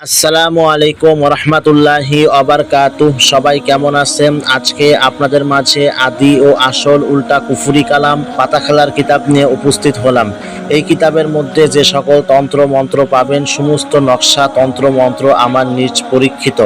আসসালামু আলাইকুম রহমতুল্লাহি অবরকাতু সবাই কেমন আছেন? আজকে আপনাদের মাঝে আদি ও আসল উল্টা কুফুরি কালাম, পাতা খেলার কিতাব নিয়ে উপস্থিত হলাম। এই কিতাবের মধ্যে যে সকল তন্ত্র মন্ত্র পাবেন, সমস্ত নকশা তন্ত্র মন্ত্র আমার নিজ পরীক্ষিত।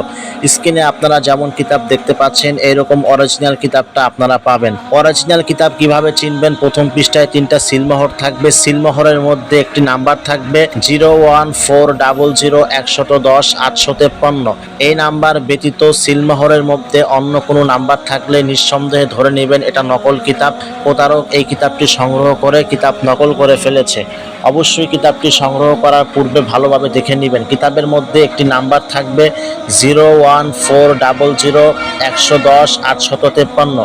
স্ক্রিনে আপনারা যেমন কিতাব দেখতে পাচ্ছেন, এইরকম অরিজিনাল কিতাবটা আপনারা পাবেন। অরিজিনাল কিতাব কীভাবে চিনবেন? প্রথম পৃষ্ঠায় তিনটা সিলমোহর থাকবে। সিলমোহরের মধ্যে একটি নাম্বার থাকবে, zero one four double zero একশত দশ, আটশো তেপ্পান্ন। এই নাম্বার ব্যতীত সিলমোহরের মধ্যে অন্য কোনো নাম্বার থাকলে নিঃসন্দেহে ধরে নেবেন এটা নকল কিতাব। প্রতারক এই কিতাবটি সংগ্রহ করে কিতাব নকল করে ফেলেছে। অবশ্যই কিতাবটি সংগ্রহ করার পূর্বে ভালোভাবে দেখে নেবেন। কিতাবের মধ্যে একটি নাম্বার থাকবে zero one four double zero, একশো দশ, আটশত তেপ্পান্ন।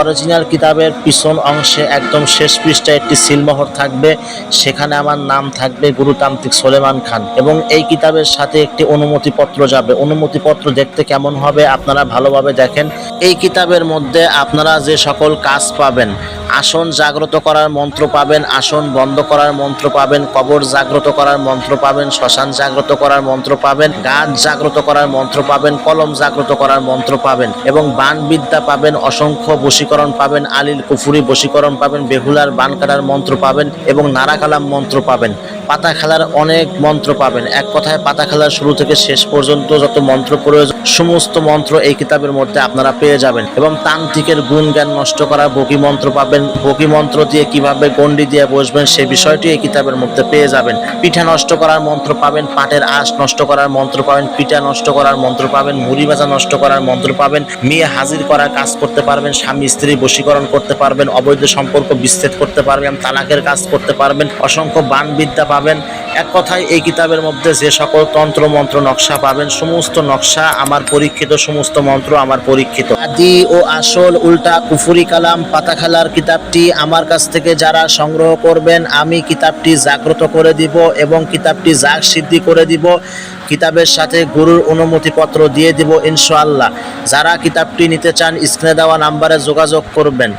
অরিজিনাল কিতাবের পিছন অংশে একদম শেষ পৃষ্ঠায় একটি সিলমোহর থাকবে, সেখানে আমার নাম থাকবে গুরুতান্ত্রিক সোলেমান খান। এবং এই কিতাবের সাথে একটি অনুমতিপত্র যাবে। অনুমতিপত্র দেখতে কেমন হবে আপনারা ভালোভাবে দেখেন। এই কিতাবের মধ্যে আপনারা যে সকল কাজ পাবেন আসন জাগ্রত করার মন্ত্র পাবেন, আসন বন্ধ করার মন্ত্র পাবেন, কবর জাগ্রত করার মন্ত্র পাবেন, শ্মশান জাগ্রত করার মন্ত্র পাবেন, গাছ জাগ্রত করার মন্ত্র পাবেন, কলম জাগ্রত করার মন্ত্র পাবেন এবং বান বিদ্যা পাবেন, অসংখ্য বশীকরণ পাবেন, আলিল কুফুরি বশীকরণ পাবেন, বেহুলার বান কাটার মন্ত্র পাবেন এবং নারাকালাম মন্ত্র পাবেন। পাতা খেলার অনেক মন্ত্র পাবেন। এক কথায় পাতা খেলার শুরু থেকে শেষ পর্যন্ত যত মন্ত্র প্রয়োজন, সমস্ত মন্ত্র এই কিতাবের মধ্যে আপনারা পেয়ে যাবেন এবং তান্ত্রিকের গুণ জ্ঞান নষ্ট করা বকি মন্ত্র পাবেন। বকি মন্ত্র দিয়ে কীভাবে গন্ডি দিয়ে বসবেন সেই বিষয়টি এই কিতাবের মধ্যে পেয়ে যাবেন। পিঠা নষ্ট করার মন্ত্র পাবেন, পাটের আঁশ নষ্ট করার মন্ত্র পাবেন, পিঠা নষ্ট করার মন্ত্র পাবেন, মুড়ি ভাজা নষ্ট করার মন্ত্র পাবেন, মেয়ে হাজির করার কাজ করতে পারবেন, স্বামী স্ত্রী বশীকরণ করতে পারবেন, অবৈধ সম্পর্ক বিচ্ছেদ করতে পারবেন, তালাকের কাজ করতে পারবেন, অসংখ্য বান বিদ্যা পাবেন। এক কথায় এই কিতাবের মধ্যে যে সকল তন্ত্র, মন্ত্র, নকশা পাবেন, সমস্ত নকশা আমার পরীক্ষিত, সমস্ত মন্ত্র আমার পরীক্ষিত। আদি ও আসল উল্টা কুফুরি কালাম পাতা খেলার কিতাবটি আমার কাছ থেকে যারা সংগ্রহ করবেন, আমি কিতাবটি জাগ্রত করে দিব এবং কিতাবটি জাগ সিদ্ধি করে দিব, কিতাবের সাথে গুরুর অনুমতিপত্র দিয়ে দিব ইনশাআল্লাহ। যারা কিতাবটি নিতে চান, স্ক্রিনে দেওয়া নাম্বারে যোগাযোগ করবেন।